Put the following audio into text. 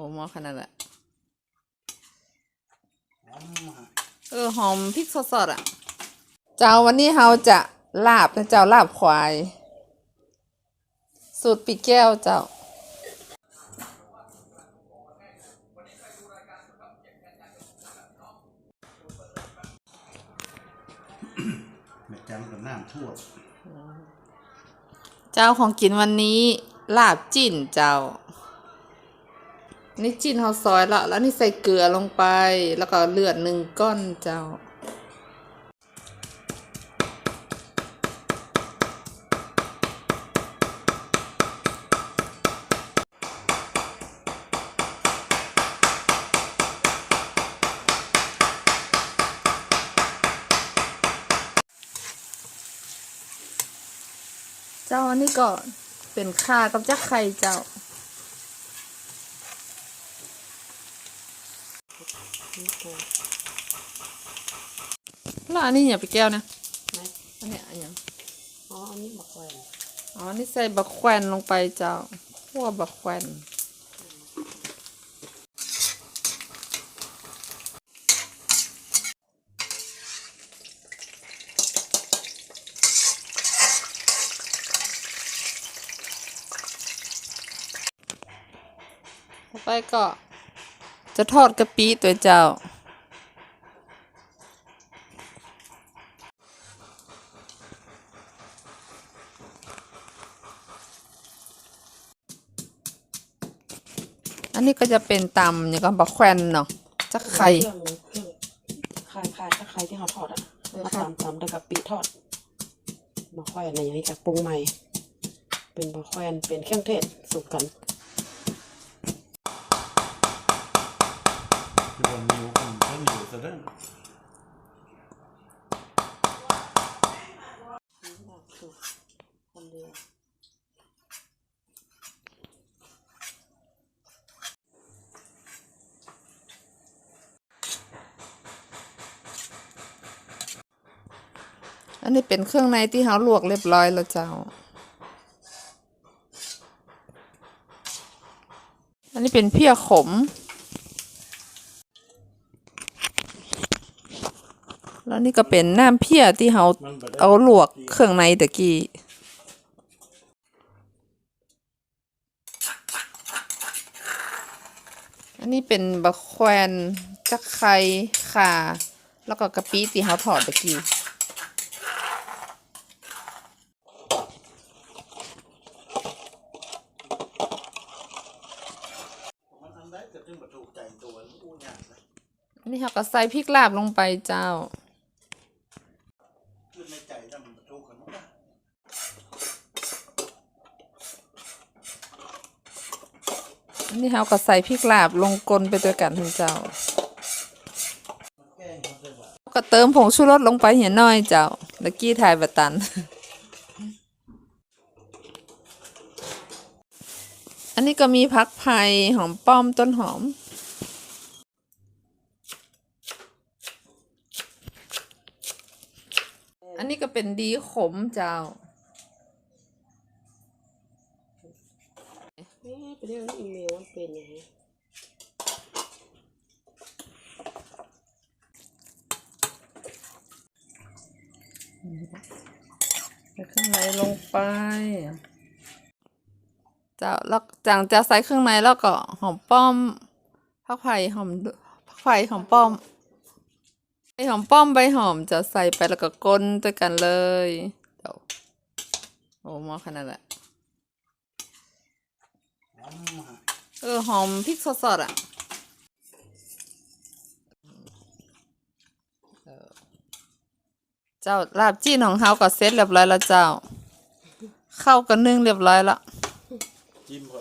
อ้หมอขนาดแหละหอมฮะเออหอมพริกสดๆอะ เจ้าวันนี้เราจะลาบนะเจ้าลาบควาย สูตรปีกแก้วเจ้า แม่จำกับน้ำทั่วเจ้าของกินวันนี้ลาบจิ้นเจ้า นี่จิ้นเขาซอยแล้วแล้วนี่ใส่เกลือลงไป แล้วก็เลือดหนึ่งก้อนเจ้า เจ้าอันนี้ก็เป็นข่ากับจักไข่เจ้า แล้วอันนี้อย่าไปแก้วนะไหนอันเนี้ยอันเนี้ยอ๋ออันนี้บักแวนอ๋อนี่ใส่บักแควนลงไปเจ้าคั่วบักแควนต่อไปก็ จะทอดกะปิตัวเจ้า อันนี้ก็จะเป็นตำอย่างกับบักแควนเนาะจักไข่เครื่องเครื่องคายคายถ้าใครที่เขาทอดอะมาตำตำด้วยกับปีทอดมาแขวนในอย่างนี้กับปรุงใหม่ เป็นมาแขวนเป็นเครื่องเทศสูตรกัน คือว่ามิวคนเพิ่มอยู่ซะเด้อคนเดียวอันนี้เป็นเครื่องในที่เขาลวกเรียบร้อยแล้วเจ้า อันนี้เป็นเพี้ยขม แล้วนี่ก็เป็นน้ำเพี้ยที่เขามันบ่ได้เอาลวกเครื่องในตะกี้อันนี้เป็นบะแควนจักไข่ข่า แล้วก็กะปิที่เขาทอดตะกี้มันทำได้แต่ถึงบ่ถูกใจตัวมันอู้ยากนะอันนี้เขาก็ใส่พริกลาบลงไปเจ้า คือในใจถ้ามันบ่ถูกกันมันก็ อั นนี้เขาก็ใส่พริกลาบลงกลนไปด้วยกันทั้เจ้า ก็เติมผงชูรสลงไปเหียน้อยเจ้าตะกี้ถ่ายบะตัน อันนี้ก็มีพักไผ่หอมป้อมต้นหอม อันนี้ก็เป็นดีขมเจ้า อ๊ะไปเรื่องอีเมลมันเป็นยังไงใส่เครื่องในลงไปจะแล้วจางจะใส่เครื่องในแล้วก็หอมป้อมผักไผ่หอมผักไผ่หอมป้อมไอหอมป้อมใบหอมจะใส่ไปแล้วก็ก้นด้วยกันเลยโอ้หมอขนาดแหละ หอมฮะ เออ หอมพริกสดๆอะเจ้าลาบจีนของเฮาก็เสร็จเรียบร้อยแล้วเจ้า เข้ากันนึ่งเรียบร้อยแล้วจิ้มพอ